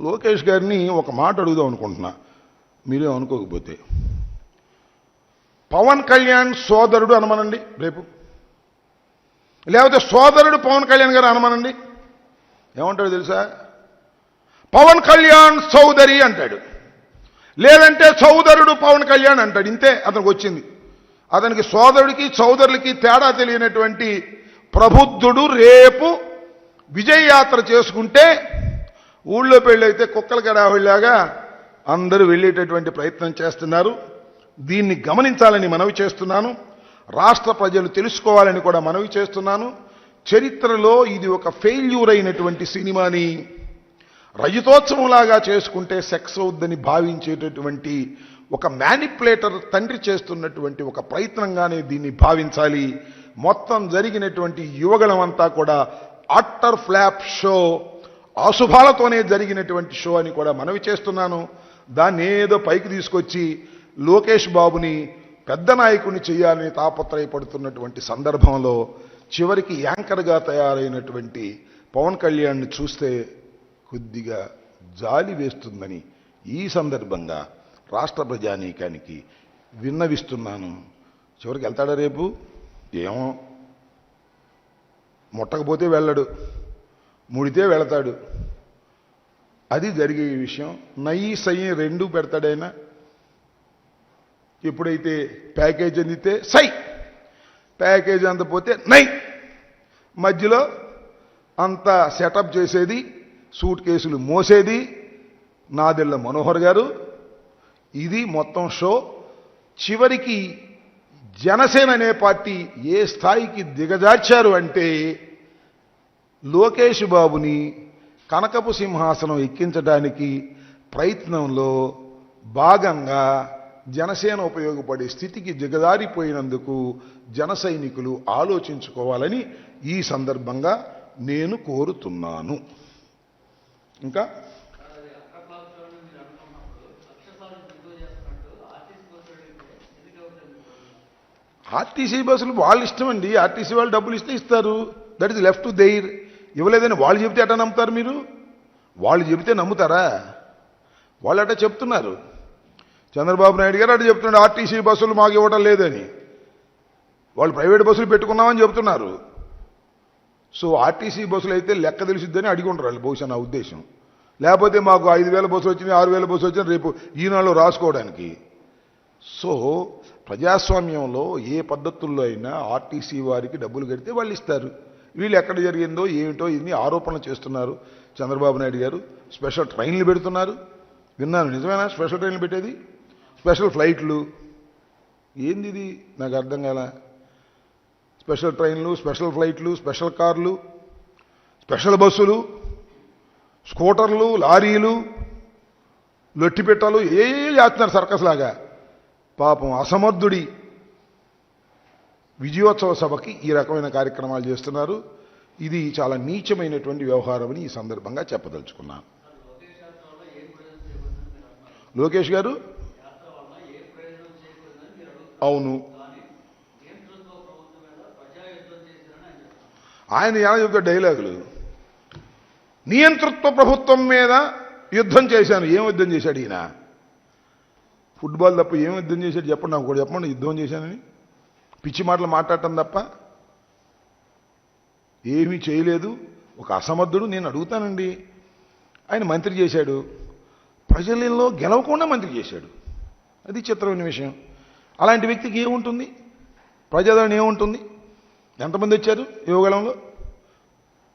లోకేష్ గారిని ఒక మాట అడుగుదాం అనుకుంటున్నా. మీరేం అనుకోకపోతే. పవన్ కళ్యాణ్ సోదరుడు అనమనండి రేపు. లేకపోతే సోదరుడు పవన్ కళ్యాణ్ గారు అనమనండి. ఏమంటాడు తెలుసా? పవన్ కళ్యాణ్ సోదరి అంటాడు. లేదంటే సోదరుడు పవన్ కళ్యాణ్ అంటాడు. ఇంతే అతనికి వచ్చింది. అతనికి సోదరుడికి సోదరులకి తేడా తెలియనటువంటి ప్రబుద్ధుడు రేపు విజయయాత్ర చేసుకుంటే ఊళ్ళో పెళ్ళైతే కుక్కల గడావిలాగా అందరూ వెళ్ళేటటువంటి ప్రయత్నం చేస్తున్నారు. దీన్ని గమనించాలని మనవి చేస్తున్నాను. రాష్ట్ర ప్రజలు తెలుసుకోవాలని కూడా మనవి చేస్తున్నాను. చరిత్రలో ఇది ఒక ఫెయిల్యూర్ అయినటువంటి సినిమాని రజతోత్సవంలాగా చేసుకుంటే సెక్స్ అవుద్దని భావించేటటువంటి ఒక మ్యానిపులేటర్ తండ్రి చేస్తున్నటువంటి ఒక ప్రయత్నంగానే దీన్ని భావించాలి. మొత్తం జరిగినటువంటి యువగళమంతా కూడా అట్టర్ ఫ్లాప్ షో అశుభాలతోనే జరిగినటువంటి షో అని కూడా మనవి చేస్తున్నాను. దాన్ని ఏదో పైకి తీసుకొచ్చి లోకేష్ బాబుని పెద్ద నాయకుడిని చేయాలని తాపత్రయపడుతున్నటువంటి సందర్భంలో చివరికి యాంకర్గా తయారైనటువంటి పవన్ కళ్యాణ్ని చూస్తే కొద్దిగా జాలి వేస్తుందని ఈ సందర్భంగా రాష్ట్ర ప్రజానీకానికి విన్నవిస్తున్నాను. చివరికి వెళ్తాడా రేపు? ఏమో. ముట్టకపోతే వెళ్ళడు. ముడితే వెళతాడు. అది జరిగే విషయం. నయ్యి సయ్యి రెండు పెడతాడైనా. ఎప్పుడైతే ప్యాకేజ్ అందితే సై. ప్యాకేజ్ అందపోతే నై. మధ్యలో అంత సెటప్ చేసేది సూట్ కేసులు మోసేది నాదిళ్ళ మనోహర్ గారు. ఇది మొత్తం షో. చివరికి జనసేన అనే పార్టీ ఏ స్థాయికి దిగజార్చారు అంటే లోకేష్ బాబుని కనకపు సింహాసనం ఎక్కించడానికి ప్రయత్నంలో భాగంగా జనసేన ఉపయోగపడే స్థితికి దిగదారిపోయినందుకు జన సైనికులు ఆలోచించుకోవాలని ఈ సందర్భంగా నేను కోరుతున్నాను. ఇంకా? ఆర్టీసీ బస్సులు వాళ్ళు ఇష్టం అండి ఆర్టీసీ వాళ్ళు డబ్బులు ఇస్తే ఇస్తారు. That is left to their ఇవ్వలేదని వాళ్ళు చెబితే ఎట్లా నమ్ముతారు మీరు? వాళ్ళు చెబితే నమ్ముతారా? వాళ్ళు అట్ట చెప్తున్నారు. చంద్రబాబు నాయుడు గారు అటు చెప్తున్నాడు ఆర్టీసీ బస్సులు మాకు ఇవ్వటం లేదని. వాళ్ళు ప్రైవేట్ బస్సులు పెట్టుకున్నామని చెప్తున్నారు సో ఆర్టీసీ బస్సులు అయితే లెక్క తెలిసిద్దని అడిగి ఉండరు వాళ్ళు బహుశా నా ఉద్దేశం. లేకపోతే మాకు ఐదు వేల బస్సులు వచ్చినాయి ఆరు వేల బస్సులు వచ్చినాయి రేపు ఈనాడులో రాసుకోవడానికి. సో ప్రజాస్వామ్యంలో ఏ పద్ధతుల్లో అయినా ఆర్టీసీ వారికి డబ్బులు కడితే వాళ్ళు ఇస్తారు. వీళ్ళు ఎక్కడ జరిగిందో ఏమిటో ఇన్ని ఆరోపణలు చేస్తున్నారు చంద్రబాబు నాయుడు గారు స్పెషల్ ట్రైన్లు పెడుతున్నారు విన్నాను నిజమేనా స్పెషల్ ట్రైన్లు పెట్టేది స్పెషల్ ఫ్లైట్లు ఏంది ఇది నాకు అర్థం కాల స్పెషల్ ట్రైన్లు స్పెషల్ ఫ్లైట్లు స్పెషల్ కార్లు స్పెషల్ బస్సులు స్కూటర్లు లారీలు లొట్టిపెట్టాలు ఏ చేస్తున్నారు సర్కస్ లాగా పాపం అసమర్థుడి విజయోత్సవ సభకి ఈ రకమైన కార్యక్రమాలు చేస్తున్నారు. ఇది చాలా నీచమైనటువంటి వ్యవహారం అని ఈ సందర్భంగా చెప్పదలుచుకున్నాను లోకేష్ గారు? అవును. ఆయన ఎలా చెప్తాడు డైలాగులు. నియంతృత్వ ప్రభుత్వం మీద యుద్ధం చేశాను. ఏం యుద్ధం చేశాడు ఈయన? ఫుట్బాల్ తప్ప ఏం యుద్ధం చేశాడు? చెప్పండి నాకు కూడా చెప్పండి. యుద్ధం చేశానని? పిచ్చి మాటలు మాట్లాడటం తప్ప ఏమీ చేయలేదు. ఒక అసమర్థుడు నేను అడుగుతానండి. ఆయన మంత్రి చేశాడు. ప్రజలలో గెలవకుండా మంత్రి చేశాడు. అది చిత్రమైన విషయం. అలాంటి వ్యక్తికి ఏముంటుంది? ప్రజాదరణ ఏముంటుంది? ఎంతమంది వచ్చారు యువగలంలో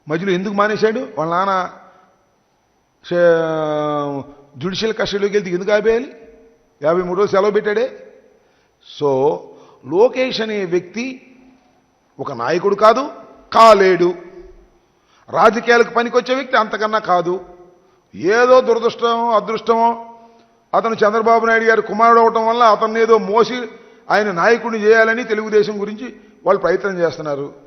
మధ్యలో ఎందుకు మానేశాడు? వాళ్ళ నాన్న జుడిషియల్ కస్టడీలోకి వెళ్తే ఎందుకు ఆపేయాలి? యాభై మూడు రోజులు సెలవు పెట్టాడే. సో లోకేష్ అనే వ్యక్తి ఒక నాయకుడు కాదు కాలేడు. రాజకీయాలకు పనికొచ్చే వ్యక్తి అంతకన్నా కాదు. ఏదో దురదృష్టమో అదృష్టమో అతను చంద్రబాబు నాయుడు గారి కుమారుడు అవటం వల్ల అతన్ని ఏదో మోసి ఆయన నాయకుడిని చేయాలని తెలుగుదేశం గురించి వాళ్ళు ప్రయత్నం చేస్తున్నారు.